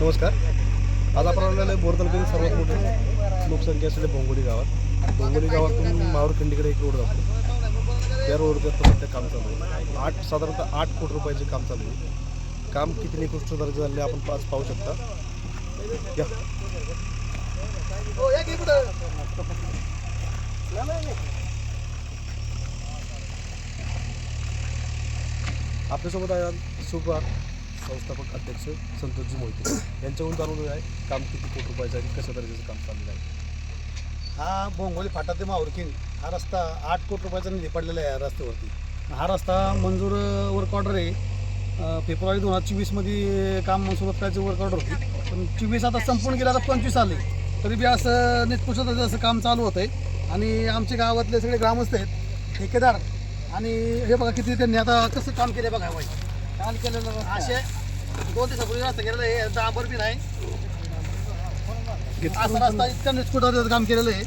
नमस्कार. आज आपण आलेलं आहे बोर तालुक्यातील सर्वात मोठी लोकसंख्या असलेल्या बोंगोली गावात. बोंगोली गावातून माहूर एक रोड जातो. त्या रोडवर सध्या काम चालू आहे. आठ साधारणतः आठ कोटी रुपयाचे काम चालू आहे. काम किती निकृष्ट दर्जा झाले आपण पाच पाहू शकता. आपल्यासोबत आहे सुभा संस्थापक अध्यक्ष संतोषजी मोहिते. यांच्याकडून जाणून आहे काम किती कोटी रुपयाचं आहे आणि कशा दर्जाचं काम चाललेलं आहे. हा बोंगोली फाटा ते माहुरकीन हा रस्ता आठ कोटी रुपयाचा निधी पडलेला आहे या रस्त्यावरती. हा रस्ता मंजूर वर्क ऑर्डर आहे. फेब्रुवारी दोन हजार चोवीसमध्ये काम सुरुवात करायची वर्क ऑर्डर होती. पण चोवीस आता संपून गेलं आता पंचवीस आले. तरी बी असं निष्पुष असं काम चालू होतं आहे आणि आमच्या गावातले सगळे ग्रामस्थ आहेत ठेकेदार. आणि हे बघा किती त्यांनी आता कसं काम केलं बघा बाई. काम केलेलं असे दोन दिवसापूर्वी रस्ता केलेला आहे डांबर बी नाही. असा रस्ता इतका निष्कुटाचं काम केलेलं आहे.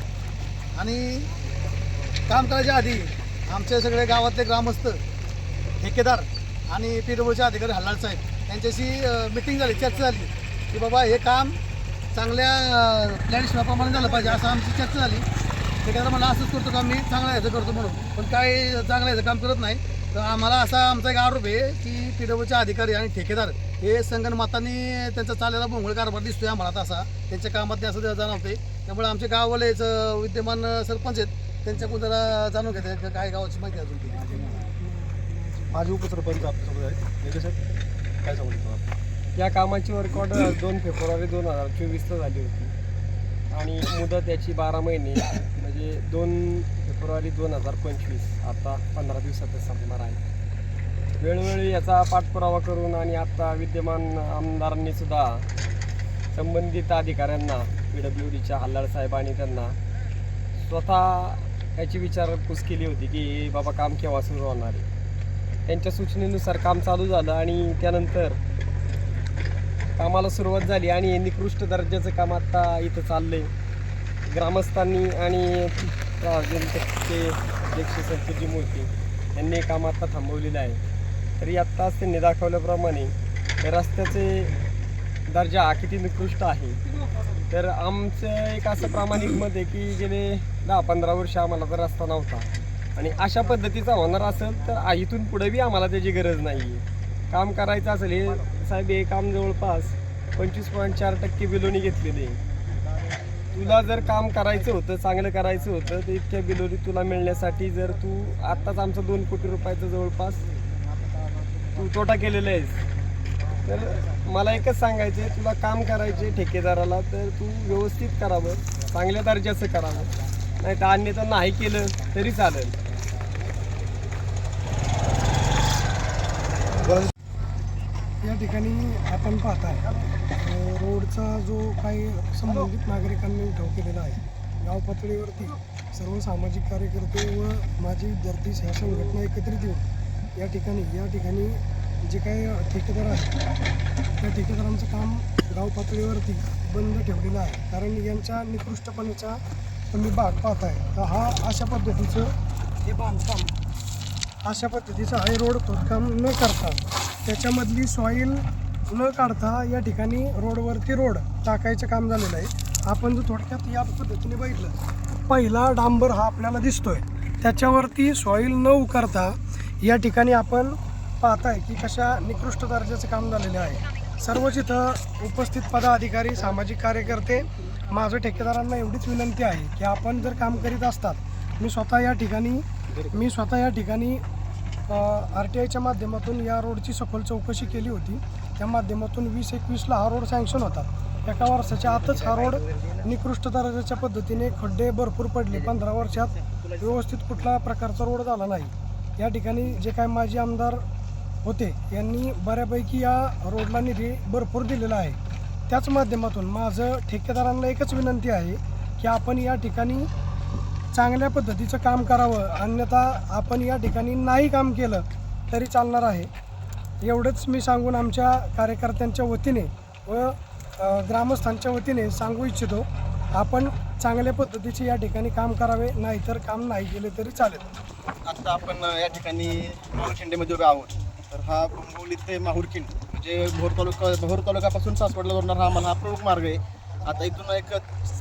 आणि काम करायच्या आधी आमचे सगळे गावातले ग्रामस्थ ठेकेदार आणि पी डब्ल्यूचे अधिकारी हल्लाळ साहेब यांच्याशी मिटिंग झाली चर्चा झाली. की बाबा हे काम चांगल्या प्लॅनिशप्रमाणे झालं पाहिजे असं आमची चर्चा झाली. ठेकेदार मला असंच करतो काम मी चांगलं ह्याचं करतो म्हणून. पण काही चांगलं ह्याचं काम करत नाही. तर आम्हाला असा आमचा एक आरोप आहे की पी डब्ल्यूचे अधिकारी आणि ठेकेदार हे संगणमताने त्यांचा चाललेला भोंगळ कारभार दिसतोय आम्हाला तसा त्यांच्या कामात असं जाणवते त्यामुळे आमचे गाववालेच विद्यमान सरपंच आहेत त्यांच्याकडून जरा जाणून घेते काय गावाची माहिती अजून ती माझे उपसरपंच आपल्यासोबत आहेत साहेब काय सांगू या कामाची वर्क ऑर्डर दोन फेब्रुवारी दोन हजार चोवीसला झाली होती. आणि मुदत याची बारा महिने. म्हणजे दोन फेब्रुवारी दोन हजार पंचवीस. आता पंधरा दिवसातच संपणार आहे. वेळोवेळी याचा पाठपुरावा करून आणि आता विद्यमान आमदारांनी सुद्धा संबंधित अधिकाऱ्यांना पी डब्ल्यू डीच्या हल्लाळ साहेबांनी त्यांना स्वतः याची विचारपूस केली होती की बाबा काम केव्हा सुरू होणार आहे? त्यांच्या सूचनेनुसार काम चालू झालं आणि त्यानंतर कामाला सुरुवात झाली आणि हे निकृष्ट दर्जाचं काम आता इथं चाललंय. ग्रामस्थांनी आणि ते अध्यक्ष संतोजी मूर्ती यांनी हे काम आता थांबवलेलं आहे. तरी आत्ताच त्यांनी दाखवल्याप्रमाणे रस्त्याचे दर्जा हा किती निकृष्ट आहे. तर आमचं एक असं प्रामाणिक मत आहे की गेले दहा पंधरा वर्ष आम्हाला तर रस्ता नव्हता. आणि अशा पद्धतीचा होणार असेल तर इथून पुढे बी आम्हाला त्याची गरज नाही आहे काम करायचं असेल हे साहेब हे काम जवळपास पंचवीस पॉईंट चार टक्के बिलोनी घेतलेली आहे. तुला जर काम करायचं होतं चांगलं करायचं होतं तर इतक्या बिलोनी तुला मिळण्यासाठी जर तू आत्ताच आमचं दोन कोटी रुपयाचं जवळपास तू तोटा केलेला आहेस तर मला एकच सांगायचं आहे तुला काम करायचे ठेकेदाराला तर तू व्यवस्थित करावं चांगल्या दर्जाचं करावं. नाही तर अन्यथा नाही केलं तरी चालेल. या ठिकाणी आपण पाहताय रोडचा जो काही संबंधित नागरिकांनी उठाव केलेला आहे गाव पातळीवरती सर्व सामाजिक कार्यकर्ते व माजी विद्यार्थी ह्या संघटना एकत्रित येऊन या ठिकाणी या ठिकाणी जे काही ठेकेदार आहेत त्या ठेकेदारांचं काम गाव पातळीवरती बंद ठेवलेलं आहे. कारण यांच्या निकृष्टपणाचा तुम्ही भाग पाहताय तर हा अशा पद्धतीचं हे बांधकाम अशा पद्धतीचं हाय रोड खोदकाम न करता त्याच्यामधली सॉईल न काढता या ठिकाणी रोडवरती रोड टाकायचं काम झालेलं आहे. आपण जर थोडक्यात या पद्धतीने बघितलं पहिला डांबर हा आपल्याला दिसतोय. त्याच्यावरती सॉईल न उकारता या ठिकाणी आपण पाहताय की कशा निकृष्ट दर्जाचं काम झालेलं आहे. सर्वच इथं उपस्थित पदाधिकारी सामाजिक कार्यकर्ते माझं ठेकेदारांना एवढीच विनंती आहे की आपण जर काम करीत असतात मी स्वतः या ठिकाणी मी स्वतः या ठिकाणी आर टी आयच्या माध्यमातून या रोडची सखोल चौकशी केली होती. त्या माध्यमातून वीस एकवीसला हा रोड सँक्शन होता. एका वर्षाच्या आतच हा रोड निकृष्ट दर्जाच्या पद्धतीने खड्डे भरपूर पडले. पंधरा वर्षात व्यवस्थित कुठला प्रकारचा रोड झाला नाही. या ठिकाणी जे काय माजी आमदार होते यांनी बऱ्यापैकी या रोडला निधी भरपूर दिलेला आहे. त्याच माध्यमातून माझं ठेकेदारांना एकच विनंती आहे की आपण या ठिकाणी चांगल्या पद्धतीचं काम करावं अन्यथा आपण या ठिकाणी नाही काम केलं तरी चालणार आहे. एवढंच मी सांगून आमच्या कार्यकर्त्यांच्या वतीने व ग्रामस्थांच्या वतीने सांगू इच्छितो आपण चांगल्या पद्धतीचे या ठिकाणी काम करावे नाहीतर काम नाही केले तरी चालेल. आता आपण या ठिकाणी माहुरखिंडीमध्ये उभे आहोत. तर हा बोंगवली ते माहुरखिंड म्हणजे भोर तालुका भोर तालुक्यापासून सासवडला जोडणारा हा आम्हाला हा प्रमुख मार्ग आहे. आता इथून एक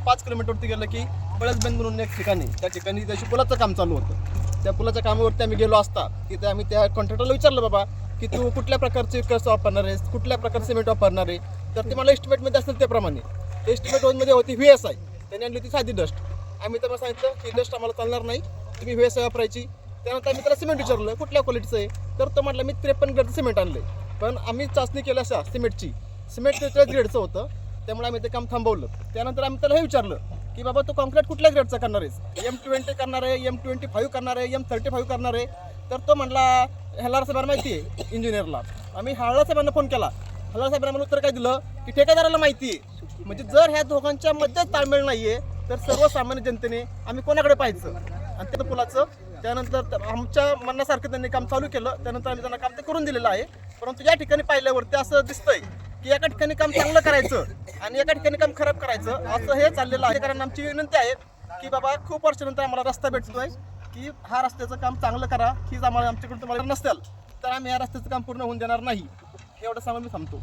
पाच किलोमीटरवरती गेलं की बळसबेंद म्हणून एक ठिकाणी त्या ठिकाणी त्याची पुलाचं काम चालू होतं. त्या पुलाच्या कामावरती आम्ही गेलो असता तिथे आम्ही त्या कॉन्ट्रॅक्टरला विचारलं बाबा की तू कुठल्या प्रकारचे कसं वापरणार आहेस? कुठल्या प्रकारचे सिमेंट वापरणार आहे? तर ते मला एस्टिमेटमध्ये असेल त्याप्रमाणे. एस्टिमेटमध्ये होती व्ही एस आय त्यांनी आणली होती साधी डस्ट आम्ही त्यांना सांगितलं की डस्ट आम्हाला चालणार नाही. तुम्ही व्ही एस आय वापरायची. त्यानंतर आम्ही त्याला सिमेंट विचारलं कुठल्या क्वालिटीचं आहे? तर तो म्हटलं मी त्रेपन्न ग्रेडचं सिमेंट आणले पण आम्ही चाचणी केली अशा सिमेंटची सिमेंट त्रेचाळीस ग्रेडचं होतं. त्यामुळे आम्ही ते काम थांबवलं. त्यानंतर आम्ही त्याला हे विचारलं की बाबा तो कॉन्क्रीट कुठल्या ग्रेडचा करणार आहेस? एम ट्वेंटी करणार आहे एम ट्वेंटी फाईव्ह करणार आहे एम थर्टी फाईव्ह करणार आहे. तर तो म्हणला ह्याला साहेबांना माहिती आहे इंजिनियरला आम्ही हाळला साहेबांना फोन केला. हल्ला साहेबांना मला उत्तर काय दिलं? की ठेकेदाराला माहिती आहे. म्हणजे जर ह्या दोघांच्या मध्येच ताळमेळ नाही आहे तर सर्वसामान्य जनतेने आम्ही कोणाकडे पाहायचं? आणि त्या पुलाचं. त्यानंतर आमच्या मनासारखं त्यांनी काम चालू केलं. त्यानंतर आम्ही त्यांना काम ते करून दिलेलं आहे. परंतु या ठिकाणी पाहिल्यावरती असं दिसतंय की एका ठिकाणी काम चांगलं करायचं आणि एका ठिकाणी काम खराब करायचं असं हे चाललेलं आहे. कारण आमची विनंती आहे की बाबा खूप वर्षानंतर आम्हाला रस्ता भेटतोय की हा रस्त्याचं काम चांगलं करा. हीच आम्हाला आमच्याकडून तुम्हाला नसेल तर आम्ही या रस्त्याचं काम पूर्ण होऊन देणार नाही. एवढं सांगून मी थांबतो.